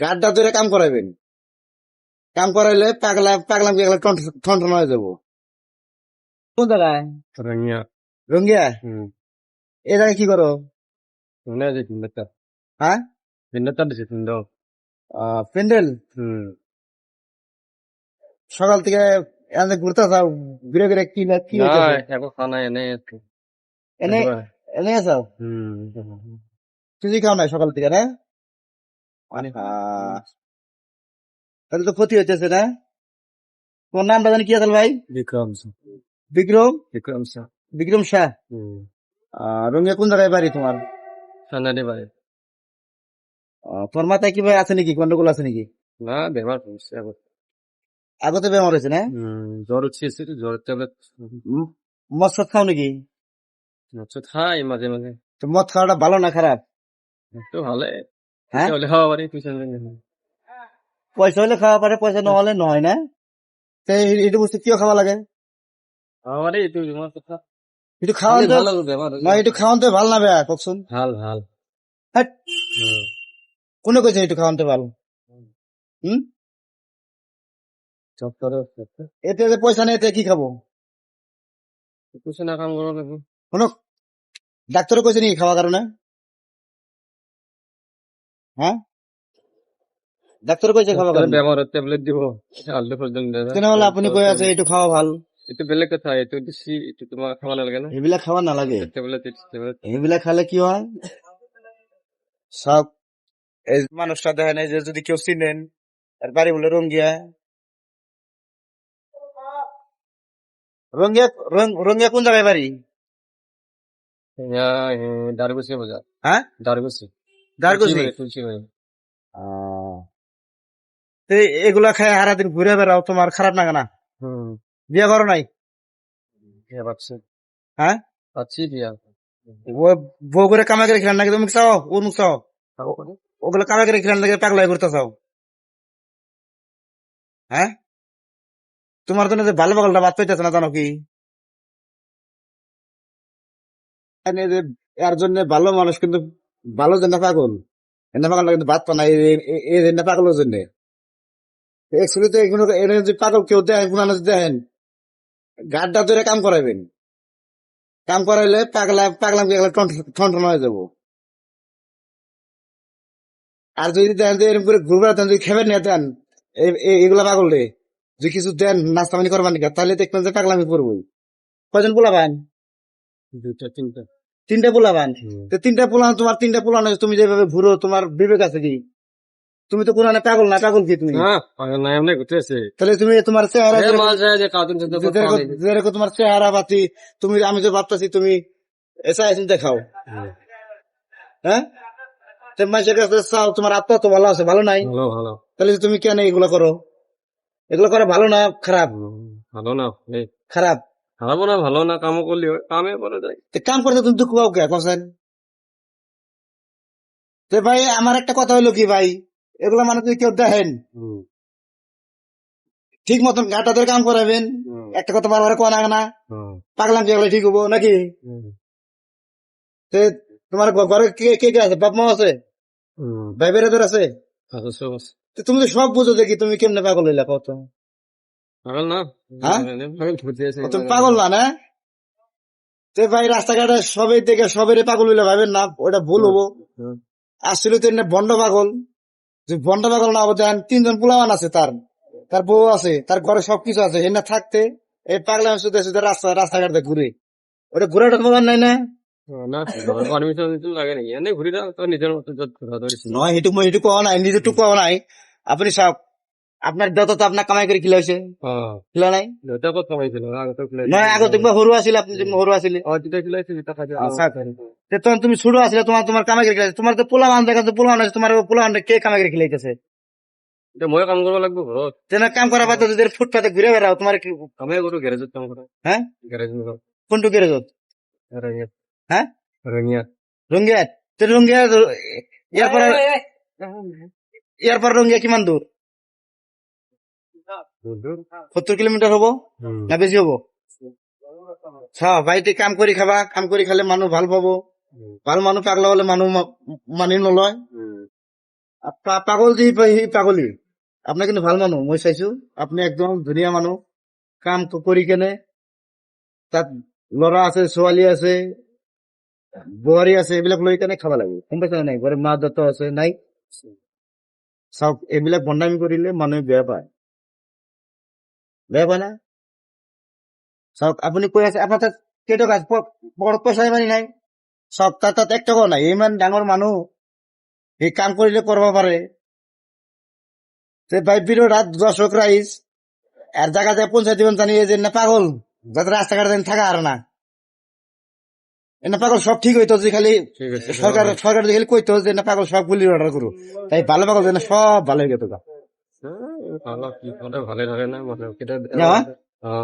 গাড্ডা ধরে কাম করাইবেন। কাম করাইলে পাগলা পাগলাম পাগলা ঠন ঠন হয়ে যাব। কোন জায়গায়? রঙিয়া। রঙ্গিয়া হুম। এ জায়গায় কি করো? হ্যাঁ? প্যান্ডেল? সকাল থেকে এনে ঘুরতে যাও ঘুরে ঘুরে কি না কি খানা এনে এনে এনে আসাও হুম কিছুই খাও নাই সকাল থেকে না? আহা। তাহলে তো ক্ষতি হইতেছে না? তোমার নামটা জানি কি আছে ভাই? বিক্রম বিক্রম? বিক্রম সা বিক্রম শাহ। রঙ্গিয়া কোন জায়গায় বাড়ি তোমার? সানারে বাড়ি। তোমার মাথায় কি ভাই আছে নাকি? গন্ডগোল আছে নাকি? না বেমার হচ্ছে এখন আগতে বেমার হয়েছে না? জ্বর উঠছে জ্বর ট্যাবলেট। মদ সদ খাও নাকি? হচ্ছে খাই মাঝে মাঝে। তো মদ খাওয়াটা ভালো না খারাপ? একটু ভালো। হ্যাঁ? হলে খাওয়া পারি পিছন পয়সা হলে খাওয়া পারে পয়সা না হলে নয় না? তো এইটা কিয় খাওয়া লাগে? খাওয়া পারি একটু কথা একটু খাওয়ান তো ভালো না ভালো বেয়া কখন ভালো ভালো। হ্যাট, কোনে কইছে একটু খাওয়ান তো ভালো? হুম। সব করে এতে যে পয়সা নেই এতে কি খাব? কিছু না কাম করো লাগবে শোনো ডাক্তার কইছে নাকি খাওয়া কারণে? হ্যাঁ? ডাক্তার কইছে খাওয়া কারণে বেমার ট্যাবলেট দিব। পর্যন্ত হলে আপনি কই আছে খাওয়া ভালো। বেলেগ কথা একটু দিছি একটু তোমার খাওয়া লাগে না। এগুলা খাওয়া না লাগে ট্যাবলেট এগুলা খালে কি হয়? সব এই মানুষটা দেখেন এই যে যদি কেউ চিনেন আর বাড়ি বলে রঙ্গিয়া। রঙ্গিয়া রঙ্গিয়া কোন জায়গায় বাড়ি? দারগুসি বাজার। হ্যাঁ? দারগুসি দারগুজি তুলসী এগুলা খায় সারাদিন ঘুরে বেড়াও তোমার খারাপ লাগে না? হুম। বিয়ে করো নাই? বিয়া পাচ্ছি। হ্যাঁ? পাচ্ছি বিয়া। ও বউ করে কামা করে খেলেন নাকি তুমি চাও? ও মুখ চাও? খাব করে ওগুলো কামা করে খেলেন নাকি পাগলাই করতে চাও? হ্যাঁ? তোমার জন্য যে ভালো পাগলটা বাদ পাইতেছে না জানো কি? এর জন্য ভালো মানুষ কিন্তু ভালো জন্য পাগল। এনে পাগলটা কিন্তু বাদ পা না এই জন্য পাগলের জন্য। একচুয়ালি তো এগুলো এনে যে পাগল কেউ দেয় গুণানো দেখেন গাড্ডা ধরে কাম করাইবেন। কাম করাইলে পাগলা পাগলাম পাগলা ঠন হয়ে যাব। আর যদি দেন যে এরকম করে ঘুরবে দেন, যদি খেবেন না দেন এগুলা পাগল রে। যদি কিছু দেন নাস্তা পানি করবেন তাহলে দেখবেন যে পাগলামি করব কয়জন পোলাবান দুটা তিনটা। তিনটা পোলাবান হুম। তো তিনটা পোলান তোমার তিনটা পোলান হয়েছে, তুমি যেভাবে ঘুরো তোমার বিবেক আছে কি? তুমি তো কোরআনে পাগল না পাগল কি তুমি? তাহলে তুমি তোমার চেহারা যেরকম- তোমার চেহারা পাতি তুমি আমি যে ভাবতেছি তুমি এসা এসে দেখাও। হ্যাঁ? মানুষের কাছে চাও তোমার আত্মা তো ভালো আছে ভালো নাই? তাহলে তুমি কেন এগুলো করো? এগুলো করা ভালো না খারাপ? ভালো না এই। খারাপ খারাপও না ভালো না কামও করলি হয়, কামে করে যায় তো কাম করতে তুমি দুঃখ পাও কে কোসেন? তো ভাই আমার একটা কথা হলো কি ভাই এগুলো মানে যদি কেউ দেখেন ঠিক মতন গাটা ধরে কাম করাবেন একটা কথা বারবার কোয়া না না পাগলাম কি ঠিক হব নাকি? তোমার ঘরে কে কে কে আছে? বাপ মা আছে। ভাই বেড়াদের আছে। তুমি তো সব বুঝো দেখি তুমি কেমনে পাগল হইলা কত পাগল না? হ্যাঁ? তুমি পাগল না না তো ভাই রাস্তাঘাটে সবাই দেখে সবের পাগল হইলে ভাবেন না? ওটা ভুল হব। আসলে তো বন্ড পাগল। যে বন্ড পাগল না দেন তিনজন পোলাওয়ান আছে তার। তার বউ আছে তার ঘরে সবকিছু আছে এনে থাকতে এই পাগলা শুধু শুধু রাস্তা রাস্তাঘাটে ঘুরে। ওটা ঘুরাটা তোমার নাই না? আপনি সব আপনার যত তো আপনার কামাই করে খিলাইছে খিলা নাই? কত কামাইছিল আগে তো খেলাই নয় আগে তুমি হরু আসিল আপনি তুমি হরু আচ্ছা। তো তখন তুমি ছোট আসলে তোমার তোমার কামাই করে খিলাইছে। তোমার তো পোলা মান দেখা পোলা মান আছে তোমার পোলা মান কে কামাই করে খিলাইতেছে এটা মই কাম করব লাগবে ঘৰত। তেনা কাম করা বাদ যদি ফুটপাতে ঘুরে বেড়াও তোমার কি কামে কৰো গেৰেজত কাম কৰা। হ্যাঁ গেৰেজ নকৰো কোনটু গেরেজত ৰঙিয়াত। হ্যাঁ ৰঙিয়াত। রঙ্গিয়াত তো রঙ্গিয়া ইয়ার পর ইয়ার পর রঙ্গিয়া কিমান দূর সত্তৰ কিলোমিটাৰ হবো? না বেশি হবো? আচ্ছা ভাইটি কাম কৰি খাবা। কাম কৰি খালে মানুহ ভাল পাব। ভাল মানুহ পাগলা হলে মানুহ মানি নলয়। পাগল যে সি পাগলি। আপনি কিন্তু ভাল মানুহ মই চাইছো। আপুনি একদম ধুনীয়া মানুহ। কাম কৰি কেনে তাত ল'ৰা আছে ছোৱালী আছে বোৱাৰী আছে এইবিলাক লৈ কেনে খাব লাগে। গম পাইছে নাই? মা দেউতা আছে নাই? চাওক এইবিলাক বদনামি কৰিলে মানুহে বেয়া পায়। বেয়া পায় আপুনি কৈ আছে আপোনাৰ তাত কেইটকা পইচা ইমানি নাই। চাওক তাৰ তাত এক টকাও নাই। ইমান ডাঙৰ মানুহ সেই কাম কৰিলে কৰিব পাৰে। তে বাইবিরও রাত দশক রাইস আর জায়গাতে পঞ্চায়েত জীবন জানিয়ে যে না পাগল। যাতে রাস্তাঘাট যেন থাকা আর না। না পাগল সব ঠিক হইতো যে খালি সরকার সরকার খালি কইতো যে না পাগল সব গুলি অর্ডার করো তাই ভালো পাগল যেন সব ভালো হয়ে গেত অলপ জীৱনটো ভালে ধৰে না মানুহ কেইটা অ